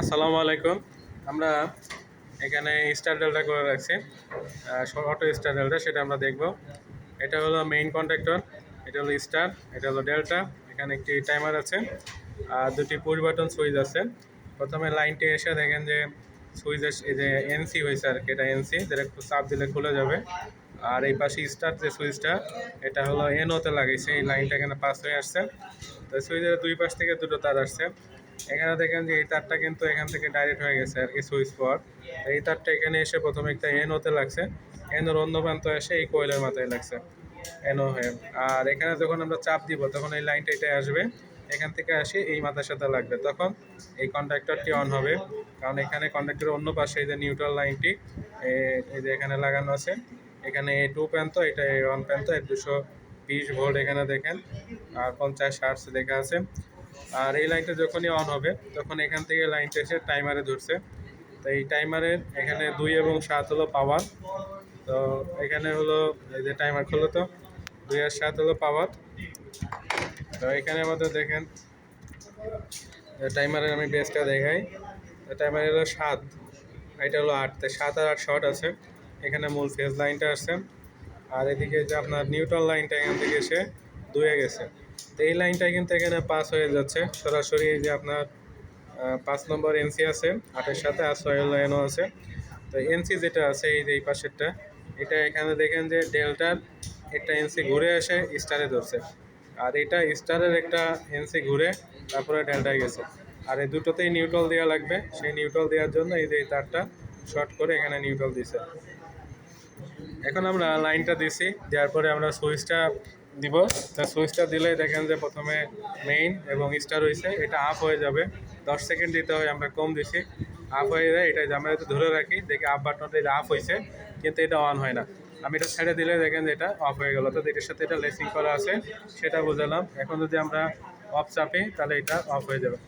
আসসালামু আলাইকুম। আমরা এখানে স্টার ডেলটা করে রাখছি। অটো স্টার ডেলটা সেটা আমরা দেখব। এটা হলো মেইন কন্ট্রাক্টর এটা হলো স্টার এটা হলো ডেল্টা এখানে একটি টাইমার আছে, আর দুটি পুশ বাটন সুইচ আছে। প্রথমে লাইনটি এসে দেখেন যে সুইচ এই যে এনসি হয়েছে আর কি, এটা এনসি যেটা একটু চাপ দিলে খুলে যাবে। আর এই পাশে স্টার যে সুইচটা এটা হলো এন ওতে লাগাইছে। এই লাইনটা এখানে পাস হয়ে আসছে। তো সুইচের দুই পাশ থেকে দুটো তার আসছে। এখানে দেখেন যে এই তারটা কিন্তু এখান থেকে ডাইরেক্ট হয়ে গেছে আর কি সুইচ পর এই তারটা এখানে এসে প্রথমে একটা এন হতে লাগছে। এন ওর অন্য প্রান্ত এসে এই কোয়েলের মাথায় লাগছে। এন হয়ে। আর এখানে যখন আমরা চাপ দিব, তখন এই লাইনটা এটাই আসবে। এখান থেকে আসে এই মাথার সাথে লাগবে। তখন এই কন্ডাক্টরটি অন হবে। কারণ এখানে কন্ডাক্টরের অন্য পাশে এই যে নিউট্রাল লাইনটি এই যে এখানে লাগানো আছে। এখানে এ টু প্যান্ট এটা এ ওয়ান প্যান্ট দুশো বিশ ভোল্ট এখানে দেখেন। আর পঞ্চাশ আর্টস লেখা আছে। আর এই লাইনটা যখনই অন হবে, তখন এখান থেকে লাইনটা এসে টাইমারে ধরছে। তো এই টাইমারের এখানে দুই এবং সাত হলো পাওয়ার তো এখানে হলো এই যে টাইমার খুলো তো, দুই আর সাত হলো পাওয়ার তো এখানে আমাদের দেখেন টাইমারের আমি বেসটা দেখাই। টাইমার হলো সাত, এটা হলো আট। তাই সাত আর আট শর্ট আছে। এখানে মূল ফেজ লাইনটা আসছে আর এদিকে যে আপনার নিউট্রাল লাইনটা এখান থেকে এসে দুয়ে গেছে। তো এই লাইনটা কিন্তু এখানে পাস হয়ে যাচ্ছে। সরাসরি এই যে আপনার পাঁচ নম্বর এনসি আছে, আটের সাথে আর ছয় লাইনও আছে। তো এনসি যেটা আছে, এই যে এই পাশেরটা, এটা এখানে দেখেন যে ডেল্টার একটা এনসি ঘুরে এসে স্টারে ধরছে। আর এটা স্টারের একটা এনসি ঘুরে, তারপরে ডেল্টায় গেছে। আর এই দুটোতেই নিউট্রাল দেওয়া লাগবে। সেই নিউট্রাল দেওয়ার জন্য এই যে তারটা শর্ট করে এখানে নিউট্রাল দিছে। এখন আমরা লাইনটা দিছি, দেওয়ার পরে আমরা সুইচটা দিব। তা সুইচটা দিলে দেখেন যে প্রথমে মেইন এবং স্টার হয়েছে এটা আপ হয়ে যাবে। দশ সেকেন্ড দিতে হয়, আমরা কম দিছি। আপ হয়ে যায়, এটা আমরা যদি ধরে রাখি, দেখি আপ বাটনটা এটা আপ হয়েছে, কিন্তু এটা অন হয় না। আমি এটা ছেড়ে দিলে দেখেন যে এটা অফ হয়ে গেল। তো এটার সাথে এটা লেসিং করা আছে, সেটা বোঝালাম। এখন যদি আমরা অফ চাপি, তাহলে এটা অফ হয়ে যাবে।